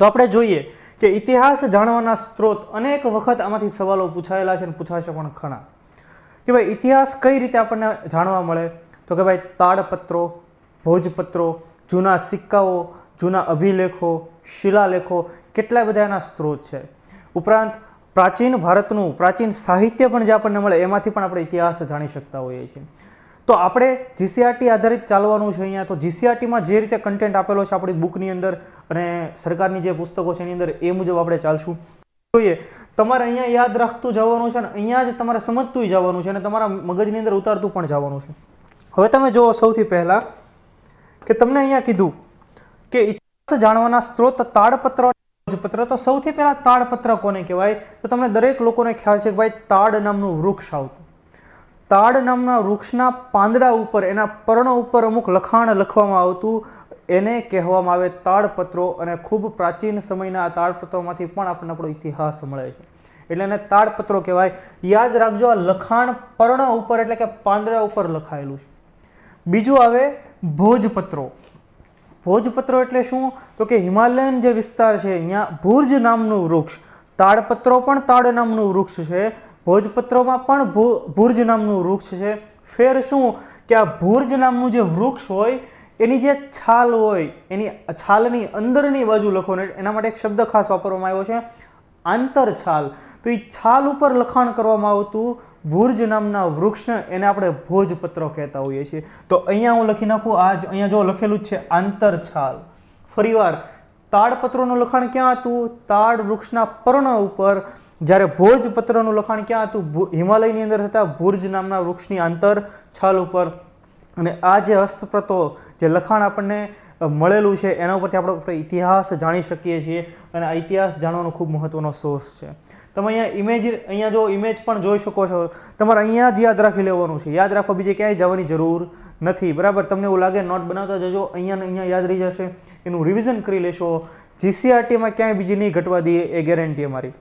તો આપણે જોઈએ કે ઇતિહાસ જાણવાના સ્ત્રોત અનેક વખત આમાંથી સવાલો પૂછાયેલા છે અને પૂછાશે પણ ખણા કે ભાઈ, ઇતિહાસ કઈ રીતે આપણને જાણવા મળે? તો કે ભાઈ, તાડપત્રો, ભોજપત્રો, જૂના સિક્કાઓ, જૂના અભિલેખો, શિલાલેખો, કેટલા બધા એના સ્ત્રોત છે. ઉપરાંત પ્રાચીન ભારતનું પ્રાચીન સાહિત્ય પણ જે આપણને મળે, એમાંથી પણ આપણે ઇતિહાસ જાણી શકતા હોઈએ છીએ. તો આપણે જીસીઆરટી આધારિત ચાલવાનું છે અહીંયા. તો જીસીઆરટીમાં જે રીતે કન્ટેન્ટ આપેલો છે આપણી બુકની અંદર અને સરકારની જે પુસ્તકો છે એની અંદર, એ મુજબ આપણે ચાલશું. જોઈએ, તમારે અહીંયા યાદ રાખતું જવાનું છે અને અહીંયા જ તમારે સમજતું જવાનું છે અને તમારા મગજની અંદર ઉતારતું પણ જવાનું છે. હવે તમે જુઓ સૌથી પહેલાં કે તમને અહીંયા કીધું કે ઇતિહાસ જાણવાના સ્ત્રોત તાડપત્ર પત્ર તો સૌથી પહેલાં તાડપત્ર કોને કહેવાય? તો તમને દરેક લોકોને ખ્યાલ છે કે ભાઈ તાડ નામનું વૃક્ષ આવતું. તાડ નામના વૃક્ષના પાંદડા ઉપર, એના પર્ણ ઉપર અમુક લખાણ લખવામાં આવતું. એને કહેવામાં આવે તાડપત્રો અને ખૂબ પ્રાચીન સમયના આ તાડપત્રોમાંથી પણ આપણને આપણો ઇતિહાસ મળે છે. એટલે એને તાડપત્રો કહેવાય. યાદ રાખજો, આ લખાણ પર્ણ ઉપર એટલે કે પાંદડા ઉપર લખાયેલું છે. બીજું આવે ભોજપત્રો. ભોજપત્રો એટલે શું? તો કે હિમાલયન જે વિસ્તાર છે, અહીંયા ભુર્જ નામનું વૃક્ષ. તાડપત્રો પણ તાડ નામનું વૃક્ષ છે. ભોજપત્રોમાં પણ ભુર્જ નામનું વૃક્ષ છે. ફેર શું? કે આ ભુર્જ નામનું જે વૃક્ષ હોય, એની જે છાલ હોય, એની છાલની અંદરની બાજુ લખો ને, એના માટે એક શબ્દ ખાસ વાપરવામાં આવ્યો છે આંતરછાલ તો એ છાલ ઉપર લખાણ કરવામાં આવતું ભુર્જ નામના વૃક્ષને એને આપણે ભોજપત્રો કહેતા હોઈએ છીએ. તો અહીંયા હું લખી નાખું, આ અહીંયા જો લખેલું જ છે આંતરછાલ ફરીવાર તાડપત્રોનું લખાણ ક્યાં હતું? તાડ વૃક્ષના પર્ણ ઉપર. જ્યારે ભોજપત્રનું લખાણ ક્યાં હતું? હિમાલયની અંદર થતા ભુર્જ નામના વૃક્ષની આંતર છાલ ઉપર. અને આ જે હસ્તપ્રતો, જે લખાણ આપણને મળેલું છે, એના ઉપરથી આપણે ઇતિહાસ જાણી શકીએ છીએ અને આ ઇતિહાસ જાણવાનો ખૂબ મહત્વનો સોર્સ છે. તમે અહીંયા ઇમેજ અહીંયા જો ઇમેજ પણ જોઈ શકો છો. તમારે અહીંયા જ યાદ રાખી લેવાનું છે. યાદ રાખવા બીજે ક્યાંય જવાની જરૂર નથી. બરાબર? તમને એવું લાગે નોટ બનાવતા જજો, અહીંયા અહીંયા યાદ રહી જશે. એનું રિવિઝન કરી લેશો. જીસીઆરટીમાં ક્યાંય બીજી નહીં ઘટવા દઈએ એ ગેરંટી અમારી.